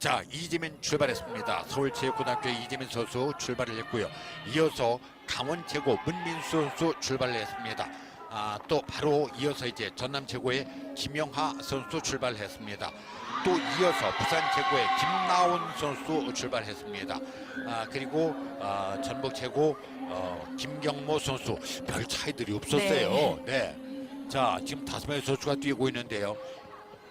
자 이재민 출발했습니다. 서울체육고등학교 이재민 선수 출발을 했고요. 이어서 강원 최고 문민수 선수 출발을 했습니다. 아, 또 바로 이어서 이제 전남 최고의 김영하 선수 출발했습니다. 또 이어서 부산 최고의 김나온 선수 출발했습니다. 아, 그리고 아, 전북 최고 어, 김경모 선수 별 차이들이 없었어요. 네. 자 지금 다섯 명의 선수가 뛰고 있는데요.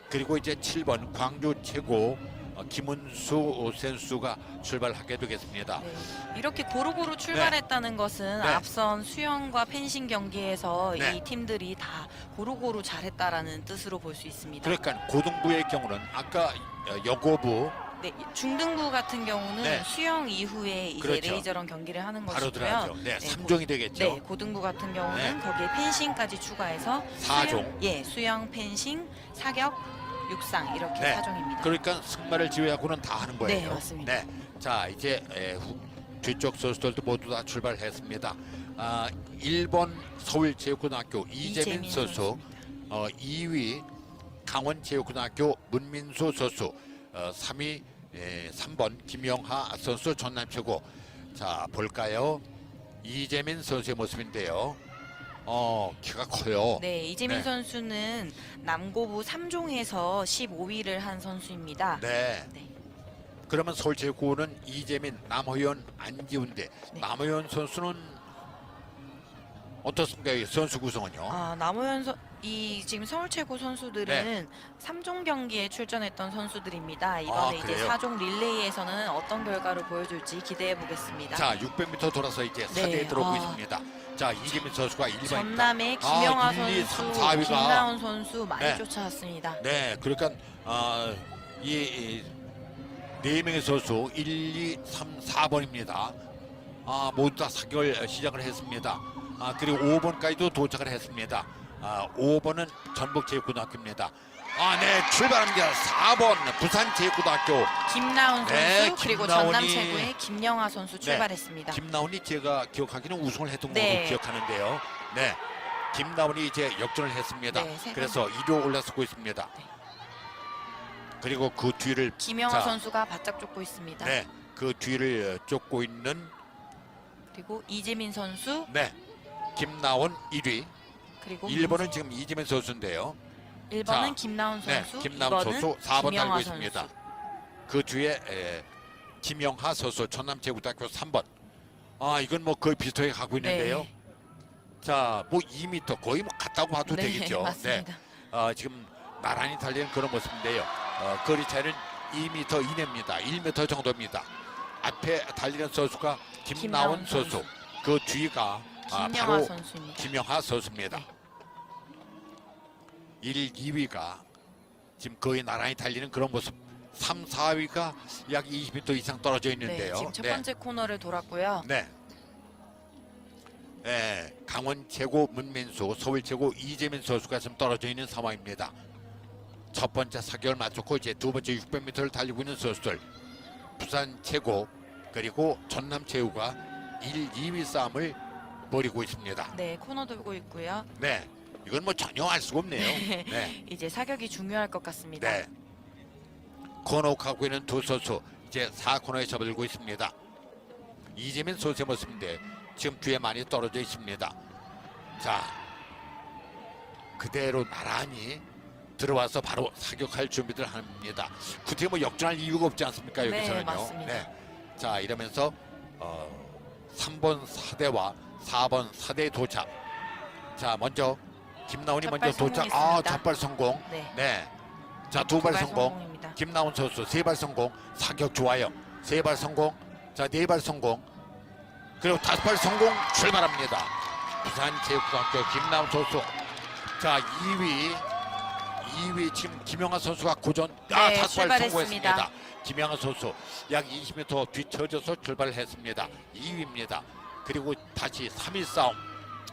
그리고 이제 7번 광주 최고 어, 김은수 선수가 출발하게 되겠습니다. 네. 이렇게 고루고루 출발했다는 것은 네. 앞선 수영과 펜싱 경기에서 네. 이 팀들이 다 고루고루 잘했다라는 뜻으로 볼 수 있습니다. 그러니까 고등부의 경우는 아까 어, 여고부 네, 중등부 같은 경우는 네. 수영 이후에 이제 그렇죠. 레이저런 경기를 하는 바로 것이고요. 네, 네, 삼 3종이 되겠죠. 네, 고등부 같은 경우는 네. 거기에 펜싱까지 추가해서 사종. 수영, 예, 수영, 펜싱, 사격, 육상 이렇게 네. 사종입니다. 그러니까 승마를 지휘하고는 다 하는 거예요. 네, 맞습니다. 네. 자, 이제 에, 후, 뒤쪽 선수들도 모두 다 출발했습니다. 아, 1번 서울체육고등학교 이재민, 이재민 선수. 어, 2위 강원체육고등학교 문민수 선수, 어, 3위 에, 3번 김영하 선수 전남 최고. 자, 볼까요? 이재민 선수의 모습인데요. 어, 키가 커요. 네, 이재민 네. 선수는 남고부 3종에서 15위를 한 선수입니다. 네. 네. 그러면 서울체육고는 이재민, 남호연, 안지훈대. 네. 남호연 선수는 어떻습니까? 이 선수 구성은요? 아, 남우현 선, 이 지금 서울 최고 선수들은 삼 3종 경기에 출전했던 선수들입니다. 이번에 아, 이제 그래요? 4종 릴레이에서는 어떤 결과를 보여줄지 기대해 보겠습니다. 자, 600m 돌아서 이제 네, 4대에 들어오고 아. 있습니다. 자, 이재민 선수가 1번입니다. 전남의 김영하 아, 1, 2, 선수, 3, 4위가. 김나온 선수 많이 네. 쫓아왔습니다. 네, 그러니까 아, 이, 이, 네 명의 선수 1, 2, 3, 4번입니다. 아, 모두 다 사격을 시작을 했습니다. 아, 그리고 5번까지도 도착을 했습니다. 아, 5번은 전북체육고등학교입니다. 아, 네, 출발합니다. 4번 부산체육고등학교 김나온 선수 네, 그리고 전남 최고의 김영하 선수 출발했습니다. 김나온이 제가 기억하기는 우승을 했던 네. 걸로 기억하는데요. 네, 김나온이 이제 역전을 했습니다. 네, 세 그래서 1위 올라서고 있습니다. 네. 그리고 그 뒤를 김영하 자, 선수가 바짝 쫓고 있습니다. 네, 그 뒤를 쫓고 있는 그리고 이재민 선수 네, 김나온 1위. 그리고 1번은 지금 이재민 선수인데요. 1번은 자, 김나온 네, 선수, 김나온 2번은 선수 4번 김영하 달고 있습니다. 선수. 그 뒤에 에, 김영하 선수 전남체육고등학교 3번. 아, 이건 뭐 거의 비슷하게 가고 있는데요. 네. 자, 뭐 2m 거의 뭐 같다고 봐도 네, 되겠죠. 맞습니다. 어, 지금 나란히 달리는 그런 모습인데요. 어, 거리 차이는 2m 이내입니다. 1m 정도입니다. 앞에 달리는 선수가 김나온 김나온 선수. 선수. 그 뒤가 아, 김영하 바로 선수입니다. 김영하 선수입니다. 네. 1, 2위가 지금 거의 나란히 달리는 그런 모습. 3, 4위가 약 20m 이상 떨어져 네, 있는데요. 지금 첫 번째 코너를 돌았고요. 네. 네, 강원 최고 문민수, 서울 최고 이재민 선수가 지금 떨어져 있는 상황입니다. 첫 번째 사격을 마쳤고 이제 두 번째 600m를 달리고 있는 선수들 부산 최고 그리고 전남 최우가 1, 2위 싸움을 벌이고 있습니다. 네, 코너 돌고 있고요. 네, 이건 뭐 전혀 알 수가 없네요. 네, 이제 사격이 중요할 것 같습니다. 네. 코너 가고 있는 두 선수 이제 4코너에 접어들고 있습니다. 이재민 선수의 모습인데 지금 뒤에 많이 떨어져 있습니다. 자, 그대로 나란히 들어와서 바로 사격할 준비를 합니다. 굳이 뭐 역전할 이유가 없지 않습니까 네, 여기서는요. 맞습니다. 자 이러면서 어, 3번 4대와 4번 4대 도착. 자 먼저 김나온이 먼저 도착. 아 성공했습니다. 첫발 성공. 네. 네. 자 두 발 두발 성공. 성공입니다. 김나온 선수 세 발 성공. 사격 좋아요. 세 발 성공. 자 네 발 성공. 그리고 다섯 발 성공 출발합니다. 부산 체육고등학교 김나온 선수. 자 2위 2위 지금 김영하 선수가 고전 아 네, 다섯 발 출발했습니다. 성공했습니다. 김영하 선수 약 20m 뒤쳐져서 출발을 했습니다. 2위입니다. 그리고 다시 3위 싸움.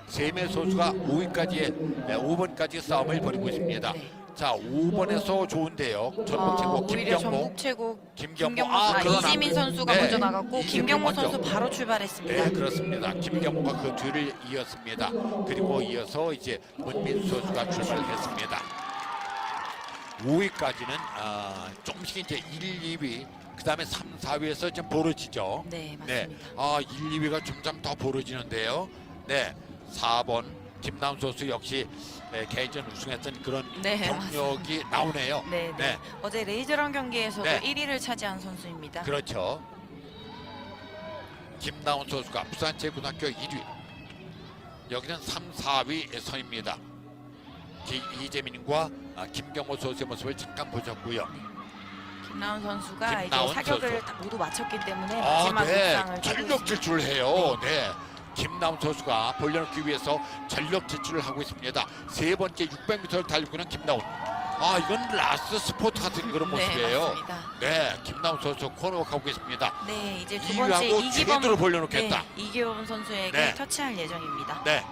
세명 선수가 5위까지의 5번까지 싸움을 벌이고 있습니다. 네. 자 5번에서 좋은데요. 전북 어, 최고 오히려 김경모 전북 최고 김경모 김경모 아 아, 이재민 선수가 네, 먼저 나갔고 김경모 먼저. 선수 바로 출발했습니다. 네 그렇습니다. 김경모가 그 뒤를 이었습니다. 그리고 이어서 이제 문민수 선수가 출발했습니다. 5위까지는 아, 조금씩 이제 1, 2위 그 다음에 3, 4위에서 좀 벌어지죠. 네, 네. 맞습니다. 아, 1, 2위가 점점 더 벌어지는데요. 네. 4번 김나훈 선수 역시 네, 개인전 우승했던 그런 네, 경력이 나오네요. 네, 네. 네. 어제 레이저런 경기에서도 네. 1위를 차지한 선수입니다. 그렇죠. 김나훈 선수가 부산제고등학교 1위. 여기는 3, 4위 선입니다. 기- 이재민과 아, 김경호 선수의 모습을 잠깐 보셨고요. 김나훈 선수가 김나훈 이제 사격을 선수. 다 모두 마쳤기 때문에 아, 마지막 네. 입상을 전력 질주를 해요. 네. 김나훈 선수가 벌려놓기 위해서 전력 질주를 하고 있습니다. 세 번째 600m를 달리고 있는 김나훈. 아, 이건 라스 스포트 같은 그런 네, 모습이에요. 맞습니다. 네, 김나훈 선수 코너 가고 있습니다. 네, 이제 두 번째 2위하고 이기범 제대로 벌려놓겠다. 네, 이기범 선수에게 네. 터치할 예정입니다. 네,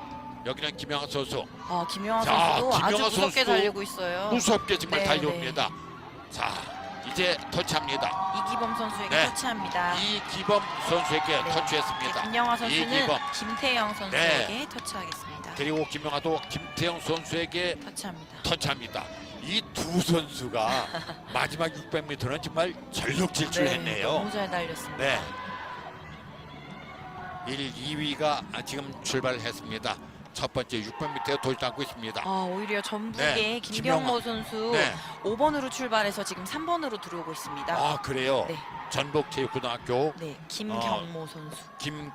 여기는 김영하 선수 어, 김영하 자, 선수도 아주 김영하 무섭게 선수도 달리고 있어요. 무섭게 정말 네, 달려옵니다. 자, 이제 터치합니다. 이기범 선수에게 네. 터치합니다. 이기범 선수에게 네. 터치했습니다. 네, 김영하 선수는 이기범. 김태영 선수에게 터치하겠습니다. 그리고 김영하도 김태형 선수에게 터치합니다. 터치합니다. 이 두 선수가 마지막 600m는 정말 전력 질주했네요. 너무 잘 달렸습니다. 네. 1, 2위가 지금 출발했습니다. 첫 번째 600m에 도전하고 있습니다. 아, 오히려 전북의 네, 김경모. 선수 네. 5번으로 출발해서 지금 3번으로 들어오고 있습니다. 아 그래요. 네. 전북체육고등학교 네, 김경모 선수. 김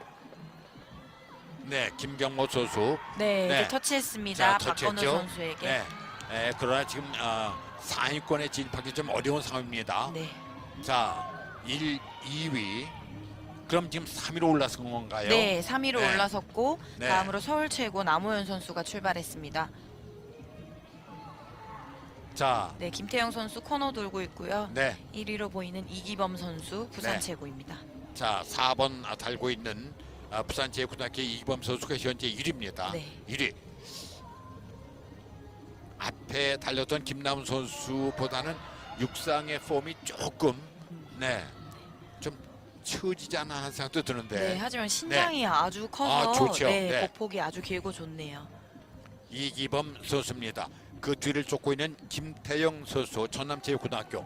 네, 김경모 선수. 네, 네. 이제 터치했습니다. 자, 박건우 터치했죠. 선수에게. 네. 네, 그러나 지금 아, 상위권에 진입하기 좀 어려운 상황입니다. 네. 자, 1, 2위. 그럼 지금 3위로 올라선 건가요? 네, 3위로 네. 올라섰고 네. 다음으로 서울 최고 남호연 선수가 출발했습니다. 자, 네, 김태형 선수 코너 돌고 있고요. 네. 1위로 보이는 이기범 선수 부산 네. 최고입니다. 자, 4번 아, 달고 있는 아, 부산 제고등학교 이범 선수가 현재 1위입니다. 네. 1위. 앞에 달렸던 김남훈 선수보다는 육상의 폼이 조금 네. 좀 처지지 않나 하는 생각도 드는데 네, 하지만 신장이 아주 커서 아, 좋죠. 네, 네. 보폭이 아주 길고 좋네요. 이기범 선수입니다. 그 뒤를 쫓고 있는 김태영 선수 전남체육고등학교.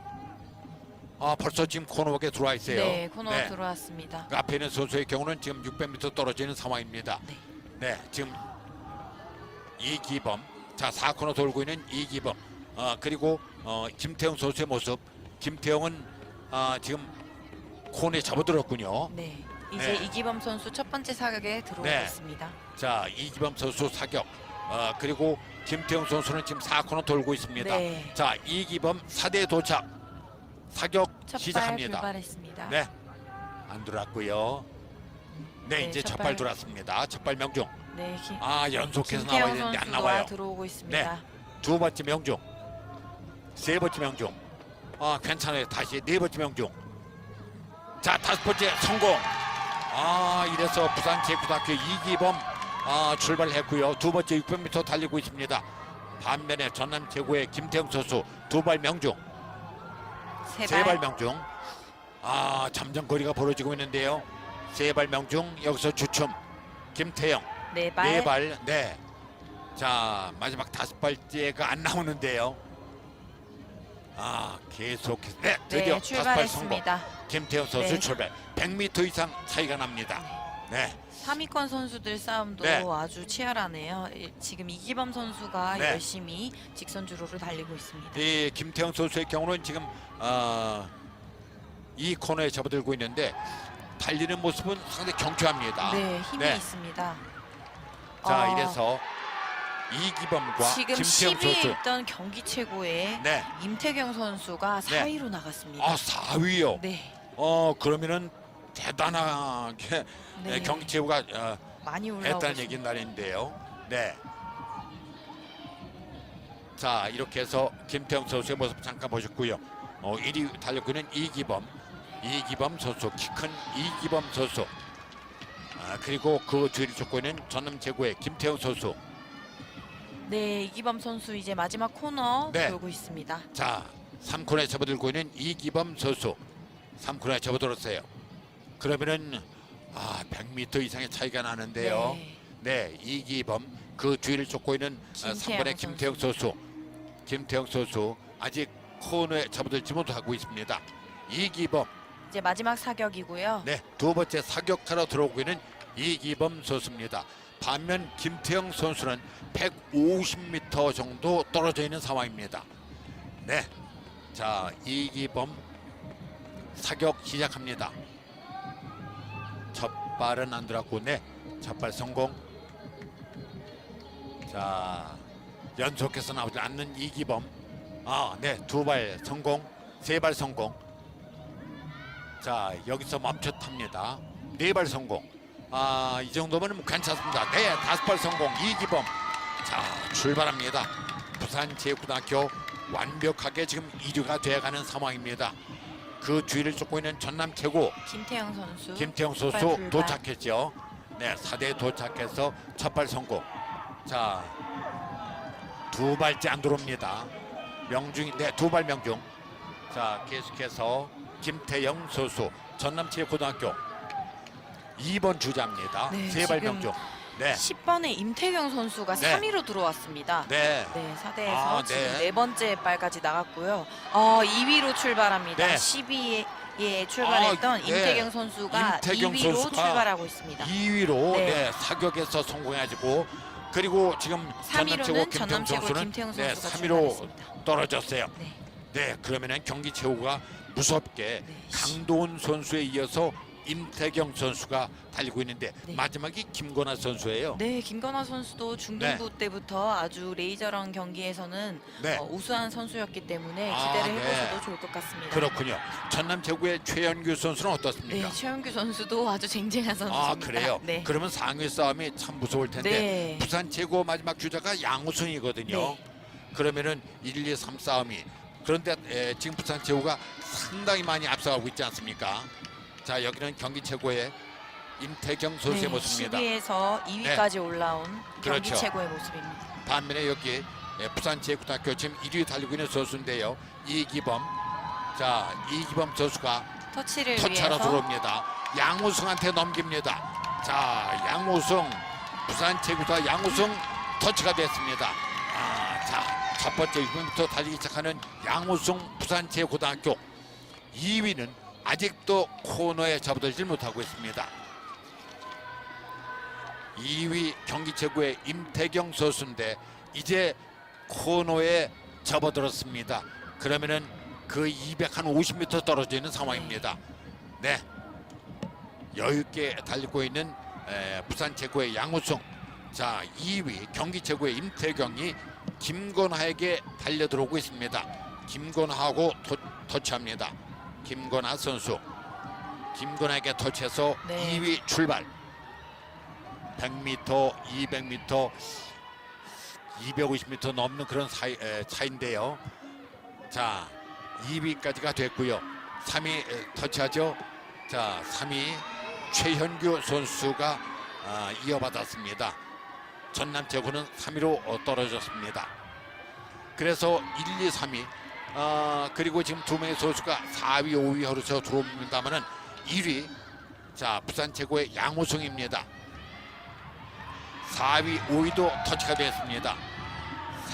아 벌써 지금 코너에 들어와 있어요. 네, 코너 네. 들어왔습니다. 그 앞에 있는 선수의 경우는 지금 600m 떨어지는 상황입니다. 네. 네, 지금 이기범. 자, 4코너 돌고 있는 이기범. 어, 그리고 어, 김태형 선수의 모습. 김태형은 아, 지금 코너에 접어들었군요. 네. 이제 네. 이기범 선수 첫 번째 사격에 들어오고 네. 자, 이기범 선수 사격. 어, 그리고 김태형 선수는 지금 4코너 돌고 있습니다. 네. 자, 이기범 4대 도착. 사격 첫발 시작합니다. 출발했습니다. 네. 안 들어왔고요. 네, 네, 이제 첫발. 첫발 들어왔습니다. 첫발 명중. 네, 기, 아, 연속해서 나와야 김태형 되는데 안 선수가 나와요. 들어오고 있습니다. 두 번째 명중, 세 번째 명중. 아 괜찮아요. 다시 네 번째 명중. 자 다섯 번째 성공. 아 이래서 부산 제고등학교 이기범 아 출발했고요. 두 번째 600m 달리고 있습니다. 반면에 전남 제고의 김태형 선수 두 발 명중, 세세발 발. 명중. 아 점점 거리가 벌어지고 있는데요. 세 발 명중 여기서 주춤. 김태형 네 발. 네 발, 네. 자 마지막 다섯 발째가 안 나오는데요. 아 계속해서 네 드디어 네, 다섯 발 성공. 출발했습니다. 김태형 선수 네. 출발. 100m 이상 차이가 납니다. 네, 3위권 선수들 싸움도 네. 아주 치열하네요. 이- 지금 이기범 선수가 네. 열심히 직선 주로를 달리고 있습니다. 이 김태형 선수의 경우는 지금 어, 이 코너에 접어들고 있는데 달리는 모습은 상당히 경쾌합니다. 네, 힘이 네. 있습니다. 자 어, 이래서 이기범과 지금 김태형 10위에 선수. 있던 경기 최고의 네. 임태경 선수가 네. 4위로 나갔습니다. 아 4위요. 네, 어 그러면은 대단하게 네. 경기 체육가 어, 많이 올라오고 했다는 있습니다. 얘기 날인데요. 네. 자 이렇게 해서 김태형 선수의 모습 잠깐 보셨고요. 어, 1위 달리고 있는 이기범, 이기범 선수, 키 큰 이기범 선수. 아, 그리고 그 뒤를 쫓고 있는 전남 제고의 김태형 선수. 네, 이기범 선수 이제 마지막 코너 네. 돌고 있습니다. 자, 3코너에 접어들고 있는 이기범 선수. 3코너에 접어들었어요. 그러면은 아, 100m 이상의 차이가 나는데요. 네. 네, 이기범 그 뒤를 쫓고 있는 어, 김태형 3번의 김태형 선수. 김태형 선수 아직 코너에 접어들지 못하고 있습니다. 이기범 이제 마지막 사격이고요. 네, 두 번째 사격하러 들어오고 있는 이기범 선수입니다. 반면 김태형 선수는 150m 정도 떨어져 있는 상황입니다. 네, 자 이기범 사격 시작합니다. 첫 발은 안 들어갔고, 네, 첫발 성공. 자 연속해서 나오지 않는 이기범. 아, 네, 두 발 성공, 세 발 성공. 자 여기서 멈췄답니다. 네 발 성공. 아 이 정도면 괜찮습니다. 네 다섯 발 성공 이기범. 자 출발합니다. 부산 제고등학교 완벽하게 지금 1위가 돼가는 상황입니다. 그 뒤를 쫓고 있는 전남 최고 김태형 선수. 김태형 선수. 도착했죠. 네 4대 도착해서 첫 발 성공. 자 두 발째 안 들어옵니다. 명중이 네두 발 명중. 자 계속해서 김태영 선수 전남체육고등학교 2번 주자입니다. 네, 세발 지금 명중. 네. 10번의 임태경 선수가 네. 3위로 들어왔습니다. 네. 네, 4대에서 아, 지금 네. 네 번째 발까지 나갔고요. 어, 2위로 출발합니다. 네. 12위에 출발했던 아, 네. 임태경 선수가 임태경 2위로 선수가 출발하고 있습니다. 2위로 네. 네. 사격에서 성공해가지고 그리고 지금 전남체고 3위로는 김태형 전남체고 선수는 김태형 네, 선수가 3위로 출발했습니다. 떨어졌어요. 네. 네, 그러면은 경기 최고가 무섭게 네. 강도훈 선수에 이어서 임태경 선수가 달리고 있는데 네. 마지막이 김건아 선수예요. 네, 김건아 선수도 중등부 때부터 아주 레이저런 경기에서는 네. 어, 우수한 선수였기 때문에 아, 기대를 네. 해보셔도 좋을 것 같습니다. 그렇군요. 전남 최고의 최현규 선수는 네, 어떻습니까? 최영규 선수도 아주 쟁쟁한 선수입니다. 아 그래요. 네. 그러면 상위 싸움이 참 무서울 텐데 네. 부산 최고 마지막 주자가 양우승이거든요. 네. 그러면은 1, 2, 3 싸움이 그런데 에, 지금 부산 최고가 상당히 많이 앞서가고 있지 않습니까? 자 여기는 경기 최고의 임태경 선수의 네, 모습입니다. 10위에서 2위까지 올라온 경기 그렇죠. 최고의 모습입니다. 반면에 여기 예, 부산 제고등학교 지금 1위 달리고 있는 선수인데요. 이기범. 자 이기범 선수가 터치를 터치하러 위해서 들어옵니다. 양우승한테 넘깁니다. 자 양우승 부산 제구사 양우승 터치가 됐습니다. 아, 자 첫 번째 6분부터 달리기 시작하는 양우승 부산 제고등학교 2위는 아직도 코너에 접어들지 못하고 있습니다. 2위 경기 최고의 임태경 선수인데 이제 코너에 접어들었습니다. 그러면은 그 250m 떨어져 있는 상황입니다. 네. 여유 있게 달리고 있는 에, 부산 최고의 양우승. 자, 2위 경기 최고의 임태경이 김건하에게 달려들어오고 있습니다. 김건하하고 토, 터치합니다. 김건하 선수. 김건하에게 터치해서 네. 2위 출발. 100m, 200m, 250m 넘는 그런 사이, 에, 차인데요. 자, 2위까지가 됐고요. 3위 에, 터치하죠. 자, 3위 최현규 선수가 아, 이어받았습니다. 전남 제구는 3위로 어, 떨어졌습니다. 그래서 1, 2, 3위 아, 그리고 지금 두 명의 선수가 4위, 5위 흐르서 들어옵니다만은 1위 자 부산 최고의 양우승입니다. 4위, 5위도 터치가 됐습니다.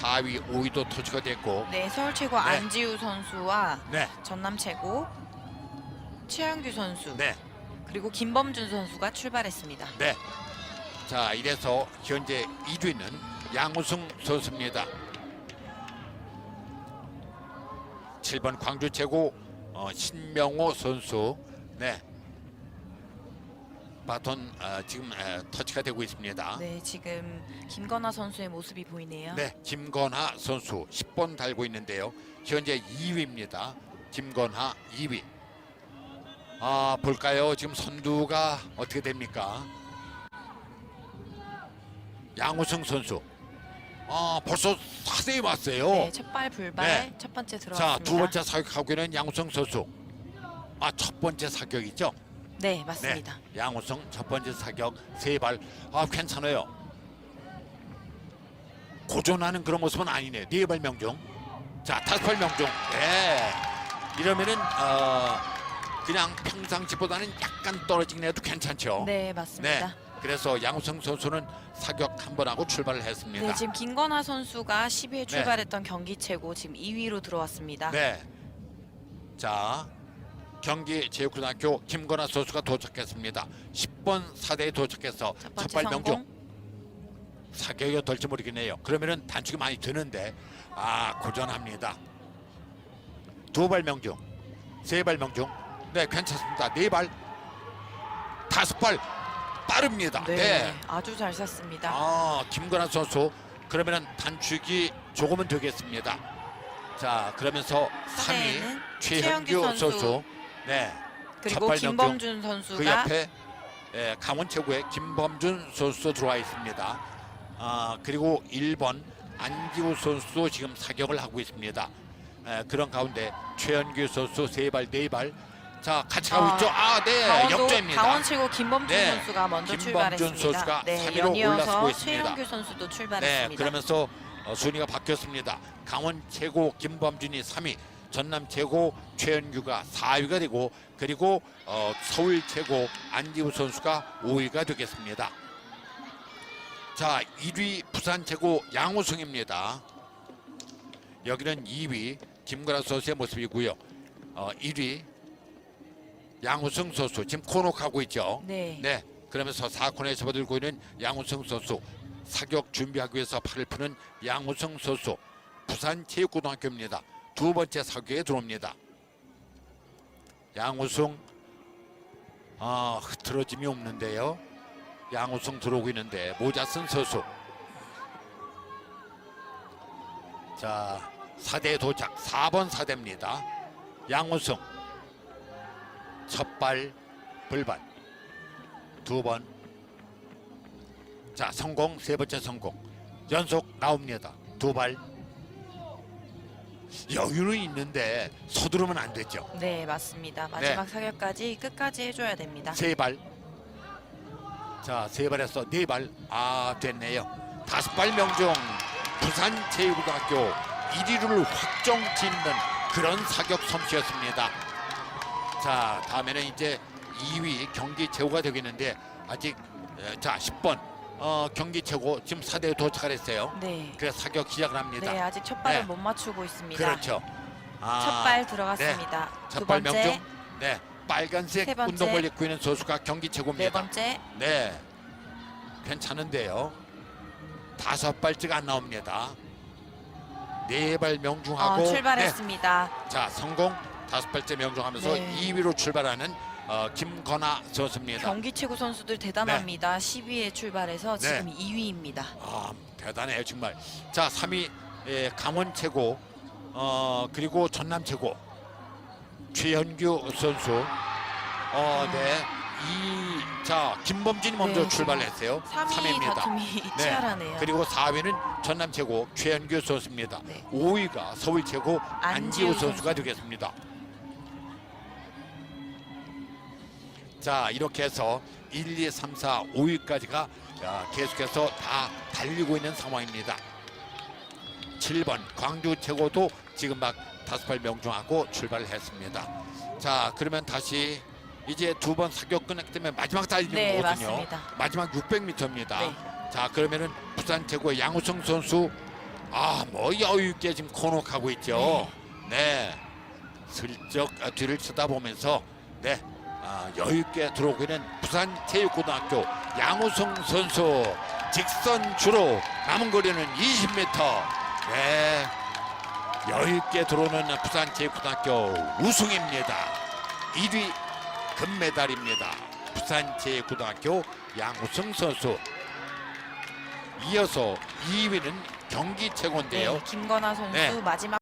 4위, 5위도 터치가 됐고 네, 서울 최고 네. 안지우 선수와 네, 전남 최고 최영규 선수 네, 그리고 김범준 선수가 출발했습니다. 네. 자 이래서 현재 1위는 양우승 선수입니다. 7번 광주 최고 어, 신명호 선수 네 바톤 어, 지금 에, 터치가 되고 있습니다. 네, 지금 김건아 선수의 모습이 보이네요. 네, 김건하 선수 10번 달고 있는데요. 현재 2위입니다. 김건하 2위. 아 볼까요? 지금 선두가 어떻게 됩니까? 양우승 선수. 아 벌써 4세에 왔어요. 네, 첫발 불발 네. 첫 번째 들어왔습니다. 자 두 번째 사격하고 있는 양우승 선수. 아 첫 번째 사격이죠? 네, 네, 맞습니다. 양우승 첫 번째 사격 세 발. 아 괜찮아요. 고전하는 그런 모습은 아니네. 네 발 명중. 자 다섯 발 명중. 네. 이러면은 어 그냥 평상시보다는 약간 떨어지긴 해도 괜찮죠. 네, 맞습니다. 그래서 양우성 선수는 사격 한 번 하고 출발을 했습니다. 네, 지금 김건아 선수가 10위에 출발했던 경기 최고 지금 2위로 들어왔습니다. 네. 자, 경기 제육고등학교 김건아 선수가 도착했습니다. 10번 사대에 도착해서 첫 번째 첫발 명중. 사격이 될지 모르겠네요. 그러면은 단축이 많이 드는데 아 고전합니다. 두 발 명중, 세 발 명중, 네 괜찮습니다. 네 발, 다섯 발 빠릅니다. 네, 네. 아주 잘 쐈습니다. 아 김건아 선수 그러면은 단축이 조금은 되겠습니다. 자 그러면서 3위 사대에는 최현규 최현규 선수, 선수, 네. 그리고 첫발 김범준 그 선수가 옆에 예, 강원 최고의 김범준 선수도 들어와 있습니다. 아 그리고 1번 안기우 선수도 지금 사격을 하고 있습니다. 에, 그런 가운데 최현규 선수 세 발 네 발. 자 같이 가고 아, 있죠. 아 네 강원도 역전입니다. 강원 최고 김범준 네, 선수가 먼저 김범준 출발했습니다. 선수가 네, 3위로 연이어서 올라서고 있습니다. 최현규 선수도 네 출발했습니다. 그러면서 어, 순위가 바뀌었습니다. 강원 최고 김범준이 3위, 전남 최고 최현규가 4위가 되고 그리고 어, 서울 최고 안기우 선수가 5위가 되겠습니다. 자 1위 부산 최고 양우승입니다. 여기는 2위 김구라 선수의 모습이고요. 어, 1위 양우승 선수 지금 코너 하고 있죠. 네. 네. 그러면서 4코너에 접어들고 있는 양우성 선수 사격 준비하기 위해서 팔을 푸는 양우성 선수 부산 체육고등학교입니다. 두 번째 사격에 들어옵니다. 양우성 아 흐트러짐이 없는데요. 양우성 들어오고 있는데 모자 쓴 선수 자 4대 도착 4번 사대입니다. 양우성 첫 발 불발 두 번. 자, 성공 세 번째 성공. 연속 나옵니다. 두 발. 여유는 있는데 서두르면 안 되죠. 네, 맞습니다. 마지막 사격까지 끝까지 해줘야 됩니다. 세 발. 자, 세 발에서 네 발. 아, 됐네요. 다섯 발 명중. 부산 체육고등학교 1위를 확정 짓는 그런 사격 솜씨였습니다. 자, 다음에는 이제 2위 경기 최고가 되겠는데 아직 에, 자 10번 어, 경기 최고 지금 4대에 도착을 했어요. 네. 그래서 사격 시작을 합니다. 네, 아직 첫 발을 네. 못 맞추고 있습니다. 그렇죠. 아, 첫발 들어갔습니다. 두 첫발 명중. 네, 빨간색. 운동을 입고 있는 선수가 경기 네 최고입니다. 번째, 네, 괜찮은데요. 다섯 발째가 안 나옵니다. 네 발 명중하고 아, 출발했습니다. 네, 자 성공 다섯 발째 명중하면서 네. 2위로 출발하는 어, 김건아 선수입니다. 경기 최고 선수들 대단합니다. 10위에 출발해서 네. 지금 2위입니다. 아 대단해요 정말. 자 3위 예, 강원 최고 어 그리고 전남 최고 최현규 선수 어 네. 이, 자 김범진이 먼저 네, 출발했어요. 3위 3위입니다. 다툼이 네. 치열하네요. 그리고 4위는 전남 최고 최현규 선수입니다. 네. 5위가 서울 최고 안지우 안지우 선수가 선수. 되겠습니다. 자 이렇게 해서 1, 2, 3, 4, 5위까지가 계속해서 다 달리고 있는 상황입니다. 7번 광주 최고도 지금 막 다섯 발 명중하고 출발을 했습니다. 자 그러면 다시 이제 두 번 사격 끝났기 때문에 마지막 달리는 네, 거거든요. 맞습니다. 마지막 600m입니다. 네. 자 그러면은 부산 최고의 양우성 선수 아뭐 여유 있게 지금 코너하고 있죠. 네. 슬쩍 아, 뒤를 쳐다보면서 네 아, 여유 있게 들어오고 있는 부산 체육고등학교 양우성 선수 직선 주로 남은 거리는 20m. 네. 여유 있게 들어오는 부산 체육고등학교 우승입니다. 1위 금메달입니다. 부산 체육고등학교 양우성 선수. 이어서 2위는 경기 최고인데요. 네, 김건아 선수 네. 마지막